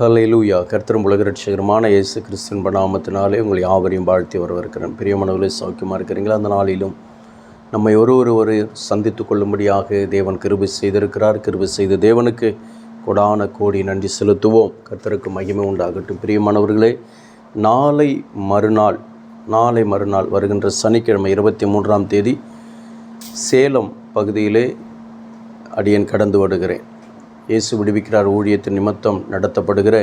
Hallelujah கர்த்தரும் உலக ரட்சகரமான இயேசு கிறிஸ்துவின் நாமத்தினாலே உங்களை யாவரையும் வாழ்த்தி வரவிருக்கிறேன் பிரியமானவர்களே சௌக்கியமாக இருக்கிறீங்களா? அந்த நாளிலும் நம்மை ஒரு ஒரு ஒரு சந்தித்து கொள்ளும்படியாக தேவன் கிருபி செய்திருக்கிறார். கிருபி செய்த தேவனுக்கு கொடான கோடி நன்றி செலுத்துவோம். கர்த்தருக்கு மகிமை உண்டாகட்டும். பிரியமானவர்களே நாளை மறுநாள் நாளை மறுநாள் வருகின்ற சனிக்கிழமை இருபத்தி மூன்றாம் தேதி சேலம் பகுதியிலே அடியேன் கடந்து வருகிறேன். இயேசு விடுவிக்கிறார். ஊழியத்தின் நிமித்தம் நடத்தப்படுகிற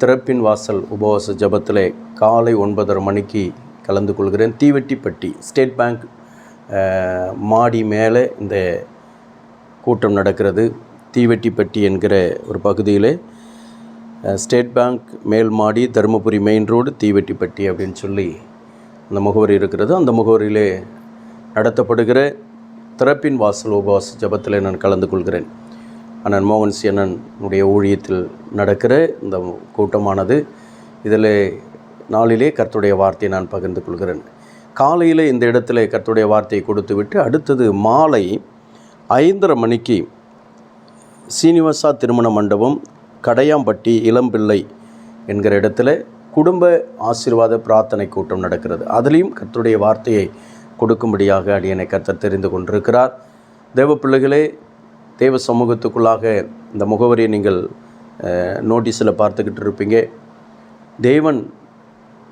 திறப்பின் வாசல் உபவாச ஜபத்தில் காலை ஒன்பதரை மணிக்கு கலந்து கொள்கிறேன். தீவெட்டிப்பட்டி ஸ்டேட் பேங்க் மாடி மேலே இந்த கூட்டம் நடக்கிறது. தீவெட்டிப்பட்டி என்கிற ஒரு பகுதியிலே ஸ்டேட் பேங்க் மேல் மாடி தருமபுரி மெயின் ரோடு தீவெட்டிப்பட்டி அப்படின்னு சொல்லி அந்த முகவரி இருக்கிறது. அந்த முகவரியிலே நடத்தப்படுகிற திறப்பின் வாசல் உபவாச ஜபத்தில் நான் கலந்து கொள்கிறேன். அண்ணன் மோகன் சி அண்ணனுடைய ஊழியத்தில் நடக்கிற இந்த கூட்டமானது. இதில் நாளிலே கர்த்துடைய வார்த்தையை நான் பகிர்ந்து கொள்கிறேன். காலையில் இந்த இடத்துல கர்த்துடைய வார்த்தையை கொடுத்து விட்டு அடுத்தது மாலை ஐந்தரை மணிக்கு சீனிவாசா திருமண மண்டபம் கடையாம்பட்டி இளம்பிள்ளை என்கிற இடத்துல குடும்ப ஆசீர்வாத பிரார்த்தனை கூட்டம் நடக்கிறது. அதுலேயும் கர்த்தருடைய வார்த்தையை கொடுக்கும்படியாக அடியனை கர்த்தர் தெரிந்து கொண்டிருக்கிறார். தேவ பிள்ளைகளே தேவ சமூகத்துக்குள்ளாக இந்த முகவரியை நீங்கள் நோட்டீஸில் பார்த்துக்கிட்டு இருப்பீங்க. தேவன்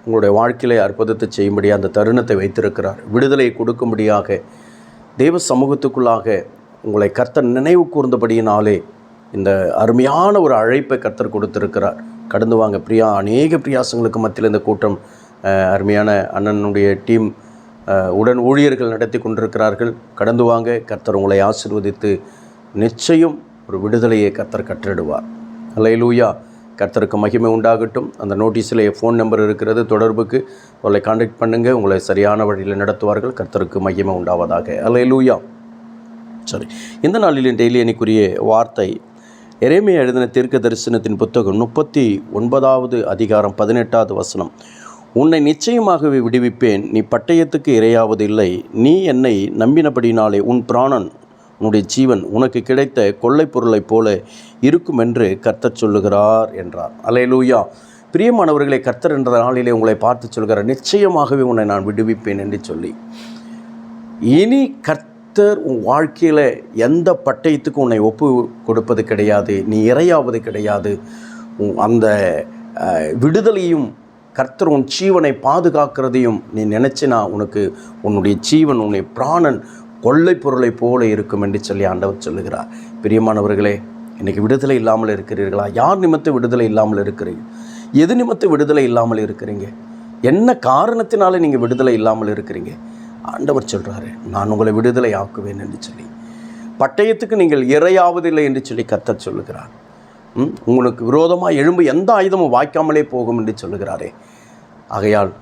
உங்களுடைய வாழ்க்கையிலே அற்புதத்தை செய்யும்படியாக அந்த தருணத்தை வைத்திருக்கிறார். விடுதலை கொடுக்கும்படியாக தேவ சமூகத்துக்குள்ளாக உங்களை கர்த்தர் நினைவு கூர்ந்தபடியினாலே இந்த அருமையான ஒரு அழைப்பை கர்த்தர் கொடுத்திருக்கிறார். கடந்து வாங்க பிரியா அநேக பிரியாசங்களுக்கு மத்தியில் இந்த கூட்டம் அருமையான அண்ணனுடைய டீம் உடன் ஊழியர்கள் நடத்தி கொண்டிருக்கிறார்கள். கடந்து வாங்க கர்த்தர் உங்களை ஆசிர்வதித்து நிச்சயம் ஒரு விடுதலையை கர்த்தர் கற்றிடுவார். அல்லையிலூயா கர்த்தருக்கு மகிமை உண்டாகட்டும். அந்த நோட்டீஸில் ஃபோன் நம்பர் இருக்கிறது. தொடர்புக்கு உங்களை காண்டாக்ட் பண்ணுங்கள் உங்களை சரியான வழியில் நடத்துவார்கள். கர்த்தருக்கு மகிமை உண்டாவதாக. அல்லையிலூயா சரி இந்த நாளில் டெய்லி அணிக்குரிய வார்த்தை. எரேமியா எழுதின தீர்க்க தரிசனத்தின் புத்தகம் முப்பத்தி ஒன்பதாவது அதிகாரம் பதினெட்டாவது வசனம். உன்னை நிச்சயமாகவே விடுவிப்பேன். நீ பட்டயத்துக்கு இரையாவதில்லை. நீ என்னை நம்பினபடினாலே உன் பிராணன் உன்னுடைய ஜீவன் உனக்கு கிடைத்த கொள்ளைப் பொருளைப் போல இருக்கும் என்று கர்த்தர் சொல்லுகிறார் என்றார். அலையலூயா பிரியமானவர்களை கர்த்தர் என்ற நாளிலே உங்களை பார்த்து சொல்கிறார். நிச்சயமாகவே உன்னை நான் விடுவிப்பேன் என்று சொல்லி. இனி கர்த்தர் உன் வாழ்க்கையில் எந்த பட்டயத்துக்கும் உன்னை ஒப்பு கொடுப்பது கிடையாது. நீ இறையாவது கிடையாது. உன் அந்த விடுதலையும் கர்த்தர் உன் ஜீவனை பாதுகாக்கிறதையும் நீ நினச்சினா உனக்கு உன்னுடைய ஜீவன் உன்னுடைய பிராணன் கொள்ளை பொருளைப் போல இருக்கும் என்று சொல்லி ஆண்டவர் சொல்லுகிறார். பிரியமானவர்களே இன்றைக்கி விடுதலை இல்லாமல் இருக்கிறீர்களா? யார் நிமித்த விடுதலை இல்லாமல் இருக்கிறீங்க? எது நிமித்த விடுதலை இல்லாமல் இருக்கிறீங்க? என்ன காரணத்தினால நீங்கள் விடுதலை இல்லாமல் இருக்கிறீங்க? ஆண்டவர் சொல்கிறாரு நான் உங்களை விடுதலை ஆக்குவேன் என்று சொல்லி. பட்டயத்துக்கு நீங்கள் இரையாவதில்லை என்று சொல்லி கத்த சொல்லுகிறார். ம், உங்களுக்கு விரோதமாக எழும்பு எந்த ஆயுதமும் வாய்க்காமலே போகும் என்று சொல்லுகிறாரே. ஆகையால்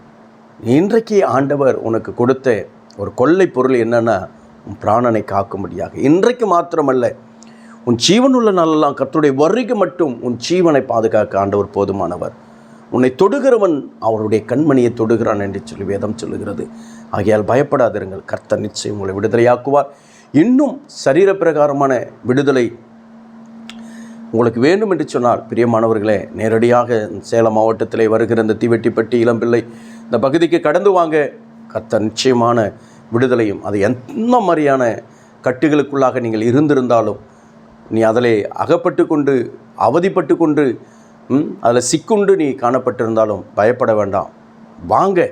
இன்றைக்கு ஆண்டவர் உனக்கு கொடுத்த ஒரு கொள்ளை பொருள் என்னென்னா உன் பிராணனை காக்கும்படியாக. இன்றைக்கு மாத்திரமல்ல உன் ஜீவனுள்ள நாளெல்லாம் கர்த்தருடைய வருகை மட்டும் உன் ஜீவனை பாதுகாக்க ஆண்டவர் போதுமானவர். உன்னை தொடுகிறவன் அவருடைய கண்மணியை தொடுகிறான் என்று சொல்லி வேதம் சொல்லுகிறது. ஆகையால் பயப்படாதிருங்கள் கர்த்தர் நிச்சயம் உங்களை விடுதலையாக்குவார். இன்னும் சரீர பிரகாரமான விடுதலை உங்களுக்கு வேண்டும் என்று சொன்னால் பிரியமானவர்களே நேரடியாக சேலம் மாவட்டத்தில் வருகிற இந்த தீவெட்டிப்பட்டி இளம்பிள்ளை இந்த பகுதிக்கு கடந்து வாங்க. கர்த்தர் நிச்சயமான விடுதலையும் அது எந்த மாதிரியான கட்டுகளுக்குள்ளாக நீங்கள் இருந்திருந்தாலும் நீ அதிலே அகப்பட்டு கொண்டு அவதிப்பட்டு கொண்டு அதில் சிக்குண்டு நீ காணப்பட்டிருந்தாலும் பயப்பட வேண்டாம். வாங்க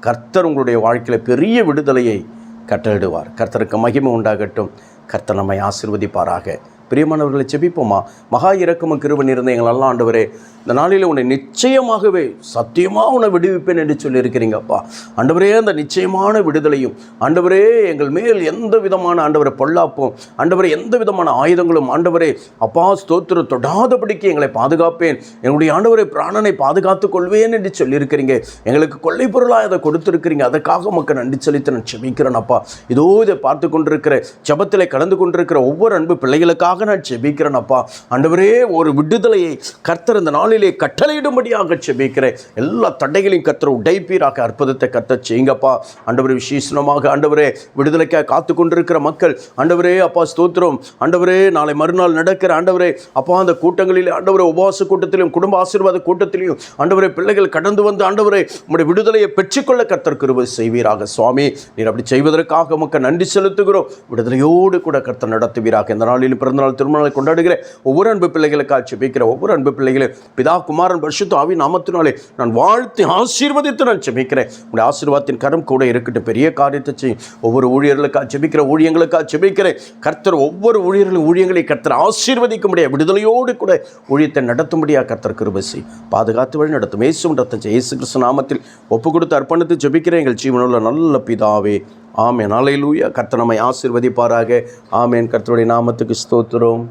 கர்த்தர் உங்களுடைய வாழ்க்கையில் பெரிய விடுதலையை கட்டளிடுவார் கர்த்தருக்கு மகிமை உண்டாகட்டும். கர்த்தர் நம்மை ஆசிர்வதிப்பாராக. பிரியமானவர்களை செபிப்போமா மகா இரக்கமும் கிருவன் இருந்த எங்கள் நல்ல ஆண்டவரே இந்த நாளில் உன்னை நிச்சயமாகவே சத்தியமாக உன்னை விடுவிப்பேன் என்று சொல்லியிருக்கிறீங்கப்பா ஆண்டவரே அந்த நிச்சயமான விடுதலையும் ஆண்டவரே எங்கள் மேல் எந்த விதமான ஆண்டவரை பொல்லாப்பும் ஆண்டவரே எந்த விதமான ஆயுதங்களும் ஆண்டவரே அப்பா ஸ்தோத்திர தொடாதபடிக்கு எங்களை பாதுகாப்பேன். எங்களுடைய ஆண்டவரை பிராணனை பாதுகாத்துக் கொள்வேன் என்று சொல்லியிருக்கிறீங்க. எங்களுக்கு கொள்ளை பொருளாக அதை கொடுத்துருக்கிறீங்க. அதற்காக மக்கள் நன்றி செலுத்த நான் செபிக்கிறேன் அப்பா. இதோ இதை பார்த்து கொண்டிருக்கிற ஜபத்தில் கலந்து கொண்டிருக்கிற ஒவ்வொரு அன்பு பிள்ளைகளுக்காக பிள்ளைகளுக்காக நான் செபிக்கிறேன் அப்பா ஆண்டவரே ஒரு விடுதலையை கர்த்தர் இந்த நாளிலே கட்டளையிடும்படியாக செபிக்கிறேன் எல்லா தடைகளையும் கர்த்தர் உடைப்பீராக அற்புதத்தை கர்த்தர் செய்யுங்கப்பா. ஆண்டவரே விசேஷமாக ஆண்டவரே விடுதலைக்காக காத்து கொண்டிருக்கிற மக்கள் ஆண்டவரே அப்பா ஸ்தோத்திரம். ஆண்டவரே நாளை மறுநாள் நடக்கிற ஆண்டவரே அப்பா அந்த கூட்டங்களில் ஆண்டவரே உபவாச கூட்டத்திலும் குடும்ப ஆசீர்வாத கூட்டத்திலையும் ஆண்டவரே பிள்ளைகள் கடந்து வந்து ஆண்டவரே உங்களுடைய விடுதலையை பெற்றுக்கொள்ள கர்த்தர் கிருபை செய்வீராக சுவாமி. நீர் அப்படி செய்வதற்காக உமக்கு நன்றி செலுத்துகிறோம். விடுதலையோடு கூட கர்த்தர் நடத்துவீராக. இந்த நாளில் பிறந்த பிறந்தநாள் திருமணங்களை கொண்டாடுகிற ஒவ்வொரு அன்பு பிள்ளைகளுக்காக செபிக்கிற ஒவ்வொரு அன்பு பிள்ளைகளையும் பிதா குமாரன் பரிசுத்த ஆவி நாமத்தினாலே நான் வாழ்த்து ஆசீர்வதித்து நான் செபிக்கிறேன் உங்களுடைய ஆசீர்வாதத்தின் கரம் கூட இருக்கட்டும். பெரிய காரியத்தை செய்யும். ஒவ்வொரு ஊழியர்களுக்காக செபிக்கிற ஊழியங்களுக்காக செபிக்கிறேன் கர்த்தர் ஒவ்வொரு ஊழியர்களும் ஊழியங்களை கர்த்தர் ஆசீர்வதிக்க முடியாது விடுதலையோடு கூட ஊழியத்தை நடத்தும்படியாக கர்த்தர் கிருபசி பாதுகாத்து வழி நடத்தும். இயேசு ரத்தம் இயேசு கிறிஸ்து நாமத்தில் ஒப்பு கொடுத்து அர்ப்பணித்து ஜெபிக்கிறேன். எங்கள் ஜீவனுள்ள நல்ல பிதாவே ஆமேன். அலையிலூயா கர்த்தர் நம்மை ஆசீர்வதிப்பாராக. ஆமேன். கர்த்தருடைய நாமத்துக்கு ஸ்தோத்திரம்.